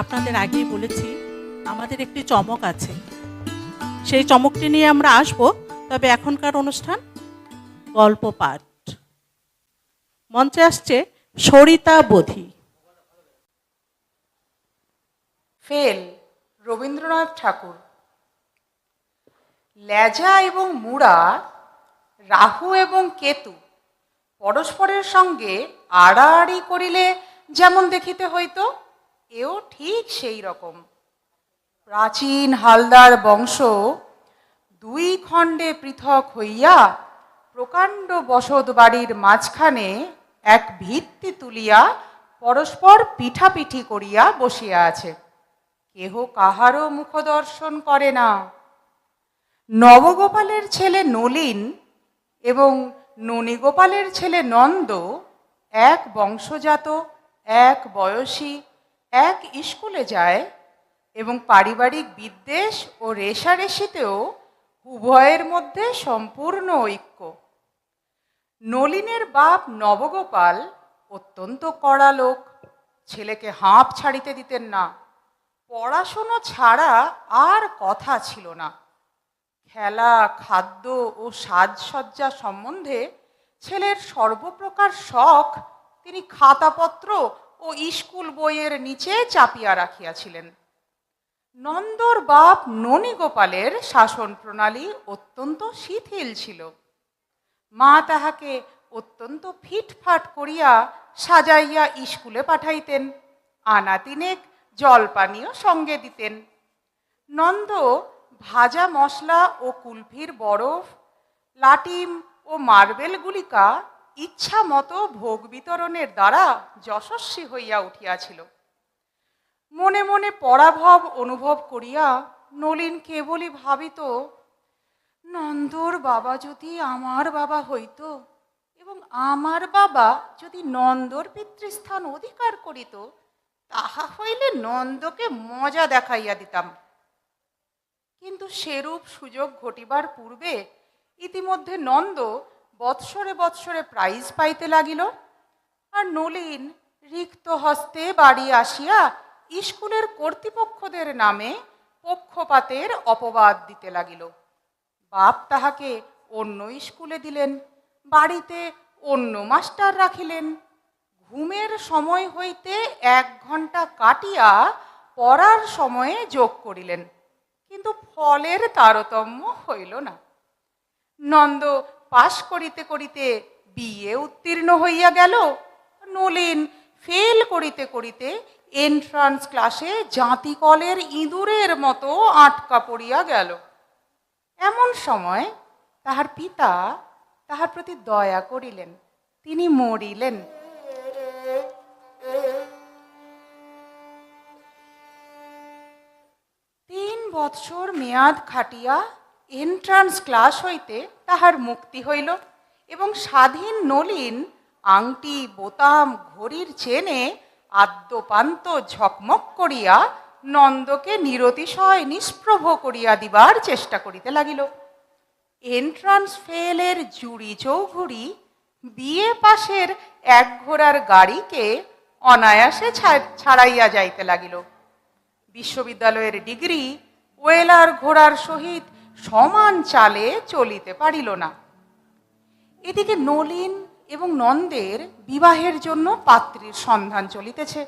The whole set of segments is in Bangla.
আপনাদের আগেই বলেছি, আমাদের একটি চমক আছে। সেই চমকটি নিয়ে আমরা আসব, তবে এখনকার অনুষ্ঠান গল্প পাঠ। মঞ্চে আসছে সরিতা বোধি। ফেল, রবীন্দ্রনাথ ঠাকুর। লেজা এবং মুড়া, রাহু এবং কেতু, পরস্পরের সঙ্গে আড়াআড়ি করিলে যেমন দেখিতে হইতো এও ঠিক সেই রকম। প্রাচীন হালদার বংশ দুই খণ্ডে পৃথক হইয়া প্রকাণ্ড বসত বাড়ির মাঝখানে এক ভিত্তি তুলিয়া পরস্পর পিঠাপিঠি করিয়া বসিয়া আছে। কেহ কাহারও মুখদর্শন করে না। নবগোপালের ছেলে নলিন এবং ননীগোপালের ছেলে নন্দ এক বংশজাত, এক বয়সী এক স্কুলে যায় এবং পারিবারিক বিদ্বেষ ও রেশারেশিতেও উভয়ের মধ্যে সম্পূর্ণ ঐক্য। নলিনের বাপ নবগোপাল অত্যন্ত কড়া লোক। ছেলেকে হাঁপ ছাড়িতে দিতেন না। পড়াশুনো ছাড়া আর কথা ছিল না। খেলা, খাদ্য ও সাজসজ্জা সম্বন্ধে ছেলের সর্বপ্রকার শখ তিনি খাতাপত্র ও স্কুল বইয়ের নিচে চাপিয়া রাখিয়াছিলেন। নন্দর বাপ ননীগোপালের শাসন প্রণালী অত্যন্ত শিথিল ছিল। মা তাহাকে অত্যন্ত ফিটফাট করিয়া সাজাইয়া স্কুলে পাঠাইতেন আনা তিনেক জলপানীয় সঙ্গে দিতেন। নন্দ ভাজা মশলা ও কুলফির বরফ, লাটিম ও মার্বেল গুলিকা ইচ্ছা মতো ভোগ বিতরণের দ্বারা যশস্বী হইয়া উঠিয়াছিল। মনে মনে পরাভব অনুভব করিয়া নলিন কেবলই ভাবিত, নন্দর বাবা যদি আমার বাবা হইত এবং আমার বাবা যদি নন্দর পিতৃস্থান অধিকার করিত, তাহা হইলে নন্দকে মজা দেখাইয়া দিতাম। কিন্তু সেরূপ সুযোগ ঘটিবার পূর্বে ইতিমধ্যে নন্দ বৎসরে বৎসরে প্রাইজ পাইতে লাগিল, আর নলিন রিক্ত হস্তে বাড়ি আসিয়া স্কুলের কর্তৃপক্ষদের নামে পক্ষপাতের অপবাদ দিতে লাগিল। বাপ তাহাকে অন্য স্কুলে দিলেন, বাড়িতে অন্য মাস্টার রাখিলেন। ঘুমের সময় হইতে এক ঘণ্টা কাটিয়া পড়ার সময়ে যোগ করিলেন, কিন্তু ফলের তারতম্য হইল না। নন্দ পাশ করিতে করিতে বিয়ে উত্তীর্ণ হইয়া গেল। নলিন ফেল করিতে করিতে এন্ট্রান্স ক্লাসে জাঁতিকলের ইঁদুরের মতো আটকা পড়িয়া গেল। এমন সময় তাহার পিতা তাহার প্রতি দয়া করিলেন। তিনি মরিলেন। তিন বৎসর মেয়াদ খাটিয়া এন্ট্রান্স ক্লাস হইতে তাহার মুক্তি হইল এবং স্বাধীন নলিন আংটি, বোতাম, ঘড়ির চেনে আদ্যপান্ত ঝকমক করিয়া নন্দকে নিরতিশয়, নিষ্প্রভ করিয়া দিবার চেষ্টা করিতে লাগিল। এন্ট্রান্স ফেলের জুড়ি চৌঘুড়ি বিয়ে পাশের এক ঘোড়ার গাড়িকে অনায়াসে ছাড়াইয়া যাইতে লাগিল। বিশ্ববিদ্যালয়ের ডিগ্রি ওয়েলার ঘোড়ার সহিত সমান চালে চলিতে পারিল না। এদিকে নলিন এবং নন্দের বিবাহের জন্য পাত্রীর সন্ধান চলিতেছে।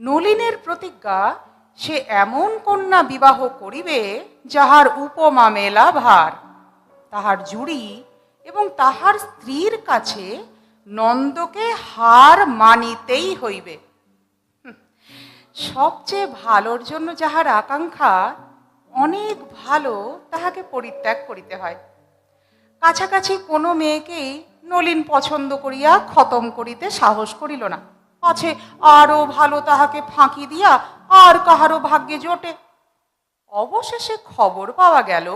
নলিনের প্রতিজ্ঞা, সে এমন কন্যা বিবাহ করিবে যাহার উপমা মেলা ভার। তাহার জুড়ি এবং তাহার স্ত্রীর কাছে নন্দকে হার মানিতেই হইবে। সবচেয়ে ভালোর জন্য যাহার আকাঙ্ক্ষা অনেক ভালো তাহাকে পরিত্যাগ করিতে হয়। কাছাকাছি কোনো মেয়েকেই নলিন পছন্দ করিয়া খতম করিতে সাহস করিল না। আছে আরও ভালো তাহাকে ফাঁকি দিয়া আর কাহারও ভাগ্যে জোটে। অবশেষে খবর পাওয়া গেল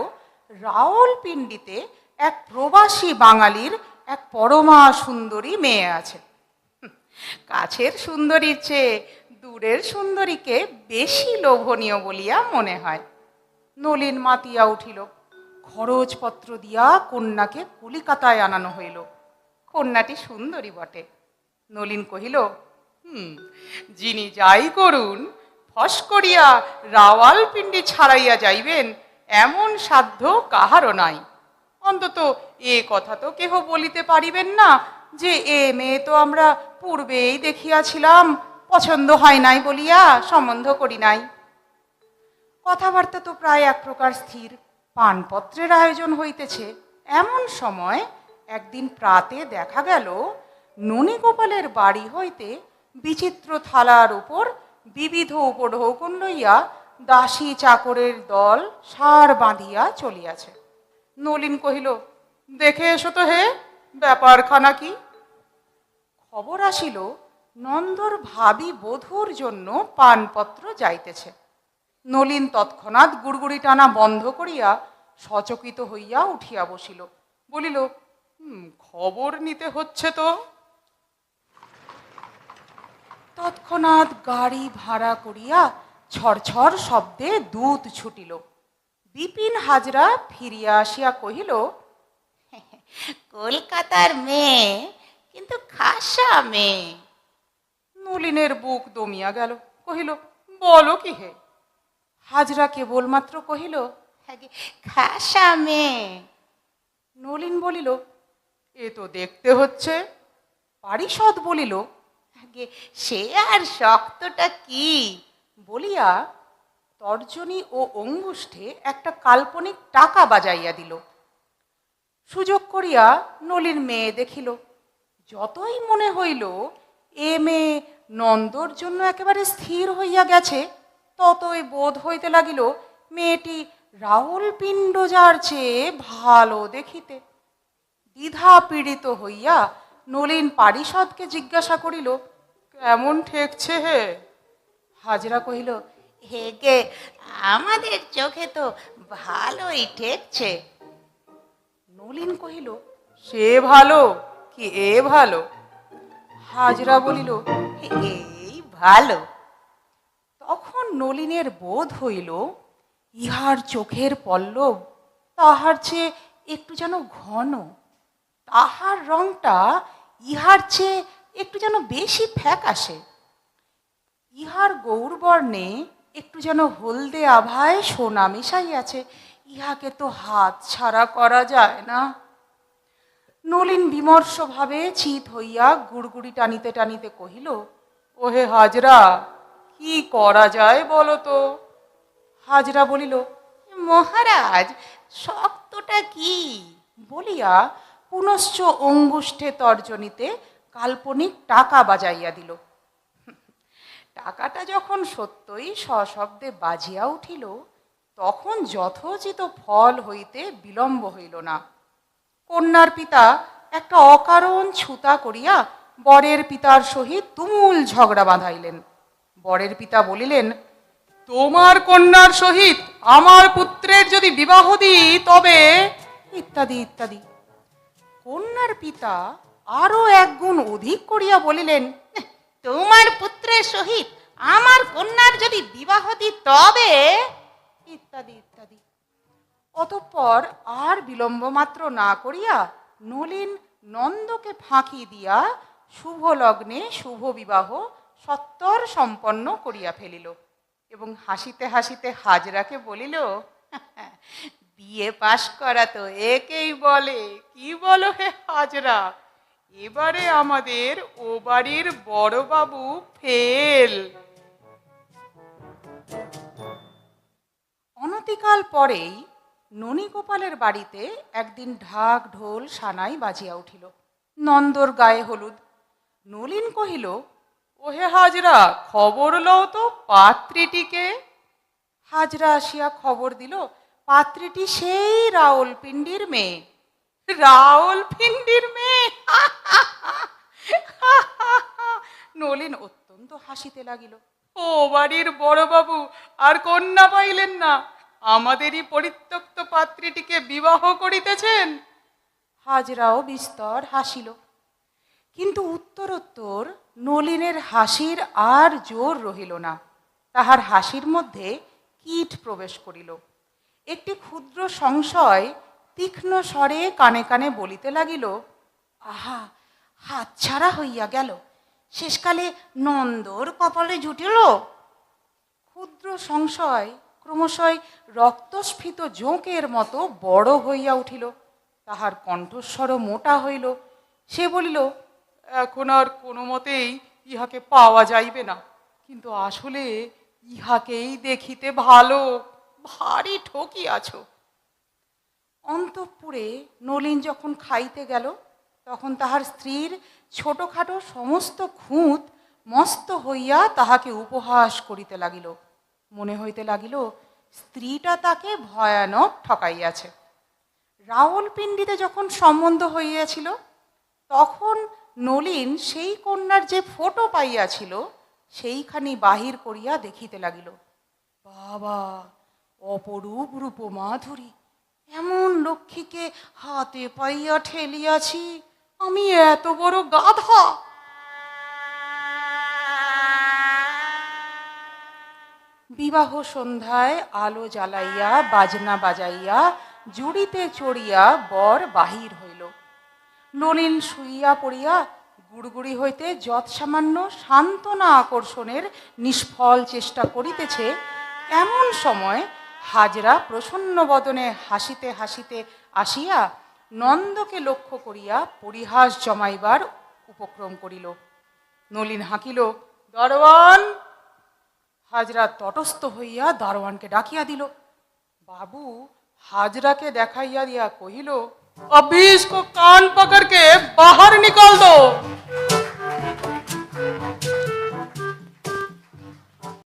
রাওলপিন্ডিতে এক প্রবাসী বাঙালির এক পরমা সুন্দরী মেয়ে আছে। কাছের সুন্দরীর চেয়ে দূরের সুন্দরীকে বেশি লোভনীয় বলিয়া মনে হয়। নলিন মাতিয়া উঠিল। খরচপত্র দিয়া কন্যাকে কলিকাতায় আনানো হইল। কন্যাটি সুন্দরী বটে। নলিন কহিল, হুম, যিনি যাই করুন, ফস করিয়া রাওয়াল পিণ্ডি ছাড়াইয়া যাইবেন, এমন সাধ্য কাহারও নাই। অন্তত এ কথা তো কেহ বলিতে পারিবেন না যে এ মেয়ে তো আমরা পূর্বেই দেখিয়াছিলাম, পছন্দ হয় নাই বলিয়া সম্বন্ধ করি নাই। কথাবার্তা তো প্রায় এক প্রকার স্থির। পানপত্রের আয়োজন হইতেছে। এমন সময় একদিন প্রাতে দেখা গেল, ননীগোপালের বাড়ি হইতে বিচিত্র থালার উপর বিবিধ উপঢৌকন লইয়া দাসী চাকরের দল সার বাঁধিয়া চলিয়াছে। নলিন কহিল, দেখে এসো তো হে, ব্যাপারখানা কি? খবর আসিল, নন্দর ভাবি বধূর জন্য পানপত্র যাইতেছে। নলিন তৎক্ষণাৎ গুড়গুড়ি টানা বন্ধ করিয়া সচকিত হইয়া উঠিয়া বসিল। বলিল "হুম, খবর নিতে হচ্ছে তো? তৎক্ষণাৎ গাড়ি ভাড়া করিয়া ছড়ছড় শব্দে দুধ ছুটিল। বিপিন হাজরা ফিরিয়া আসিয়া কহিল কলকাতার মেয়ে কিন্তু খাসা মেয়ে। নলিনের বুক দমিয়া গেল। কহিল বলো কি হে? হাজরা কেবলমাত্র কহিল খাসা মেয়ে। নলিন বলিল এ তো দেখতে হচ্ছে। পারিষদ বলিল আগে সে আর শক্তটা কি? বলিয়া তর্জনী ও অঙ্গুষ্ঠে একটা কাল্পনিক টাকা বাজাইয়া দিল। সুযোগ করিয়া নলিন মেয়ে দেখিল যতই মনে হইল এ মেয়ে নন্দর জন্য একেবারে স্থির হইয়া গেছে। ততই বোধ হইতে লাগিল, মেয়েটি রাহুল পিণ্ড যার চেয়ে ভালো দেখিতে। দ্বিধা পীড়িত হইয়া নলিন পারিষদকে জিজ্ঞাসা করিল, কেমন ঠেকছে হে? হাজরা কহিল হেগে আমাদের চোখে তো ভালোই ঠেকছে। নলিন কহিল, সে ভালো, কি এ ভালো? হাজরা বলিল, এই ভালো। তখন নলিনের বোধ হইল, ইহার চোখের পল্লব তাহার চেয়ে একটু যেন ঘন, তাহার রংটা ইহার চেয়ে একটু যেন বেশি ফ্যাকাশে। ইহার গৌরবর্ণে একটু যেন হলদে আভায় সোনা মিশাইয়াছে, ইহাকে তো হাত ছাড়া করা যায় না। নলিন বিমর্ষভাবে চিত হইয়া গুড়গুড়ি টানিতে টানিতে কহিল, ওহে হাজরা কি করা যায় বলো তো? হাজরা বলিল, মহারাজ, শক্তটা কি? বলিয়া পুনশ্চ অঙ্গুষ্ঠে তর্জনীতে কাল্পনিক টাকা বাজাইয়া দিল। টাকাটা যখন সত্যই সশব্দে বাজিয়া উঠিল, তখন যথোচিত ফল হইতে বিলম্ব হইল না। কন্যার পিতা একটা অকারণ ছুতা করিয়া বরের পিতার সহিত তুমুল ঝগড়া বাঁধাইলেন। বরের পিতা বলিলেন তোমার কন্যার সহিত আমার পুত্রের যদি বিবাহ দিই তবে ইত্যাদি ইত্যাদি। কন্যার পিতা আরও এক গুণ অধিক করিয়া বলিলেন তোমার পুত্রের সহিত আমার কন্যার যদি বিবাহ দি তবে ইত্যাদি ইত্যাদি। অতঃপর আর বিলম্ব মাত্র না করিয়া নলিন নন্দকে ফাঁকি দিয়া শুভ লগ্নে শুভ বিবাহ সত্তর সম্পন্ন করিয়া ফেলিল এবং হাসিতে হাসিতে হাজরাকে বলিল, বিয়ে পাশ করা তো একেই বলে, কি বলো হে হাজরা? এবারে আমাদের ও বাড়ির বড় বাবু ফেল। অনতিকাল পরেই ননীগোপালের বাড়িতে একদিন ঢাক ঢোল সানাই বাজিয়া উঠিল। নন্দর গায়ে হলুদ। নলিন কহিল ওহে হাজরা, খবর লও তো পাত্রীটিকে। হাজরা আসিয়া খবর দিল, পাত্রীটি সেই রাউল পিণ্ডির মেয়ে। রাউল পিণ্ডির মেয়ে? নলিন অত্যন্ত হাসিতে লাগিল। ও বাড়ির বড়বাবু আর কন্যা পাইলেন না। আমাদেরই পরিত্যক্ত পাত্রীটিকে বিবাহ করিতেছেন। হাজরাও বিস্তর হাসিল। কিন্তু উত্তরোত্তর নলিনের হাসির আর জোর রহিল না। তাহার হাসির মধ্যে কীট প্রবেশ করিল। একটি ক্ষুদ্র সংশয় তীক্ষ্ণ স্বরে কানে কানে বলিতে লাগিল, আহা, হাত ছাড়া হইয়া গেল। শেষকালে নন্দর কপালে জুটিল? ক্ষুদ্র সংশয় ক্রমশই রক্তস্ফীত জোঁকের মতো বড় হইয়া উঠিল। তাহার কণ্ঠস্বরও মোটা হইল। সে বলিল এখন আর কোনো মতেই ইহাকে পাওয়া যাইবে না। কিন্তু আসলে ইহাকেই দেখিতে ভালো, ভারী ঠকি আছো অন্তঃপুরে নলিন যখন খাইতে গেল, তখন তাহার স্ত্রীর ছোটখাটো সমস্ত খুঁত মস্ত হইয়া তাহাকে উপহাস করিতে লাগিল। মনে হইতে লাগিল, স্ত্রীটা তাকে ভয়ানক ঠকাইয়াছে। রাওলপিন্ডিতে যখন সম্বন্ধ হইয়াছিল, তখন নলিন সেই কন্যার যে ফটো পাইয়াছিল সেইখানি বাহির করিয়া দেখিতে লাগিল। বাবা, অপরূপ রূপ মাধুরী, এমন লক্ষ্মীকে হাতে পাইয়া ঠেলিয়াছি, আমি এত বড় গাধা। বিবাহ সন্ধ্যায় আলো জ্বালাইয়া, বাজনা বাজাইয়া, জুড়িতে চড়িয়া বর বাহির হইল। নলিন শুইয়া পড়িয়া গুড়গুড়ি হইতে যৎসামান্য সান্ত্বনা আকর্ষণের নিষ্ফল চেষ্টা করিতেছে, এমন সময় হাজরা প্রসন্ন বদনে হাসিতে হাসিতে আসিয়া নন্দকে লক্ষ্য করিয়া পরিহাস জমাইবার উপক্রম করিল। নলিন হাঁকিল দরওয়ান হাজরা তটস্থ হইয়া দারোয়ানকে ডাকিয়া দিল। বাবু হাজরাকে দেখাইয়া দিয়া কহিল अभी इसको कान पकड़ के बाहर निकाल दो।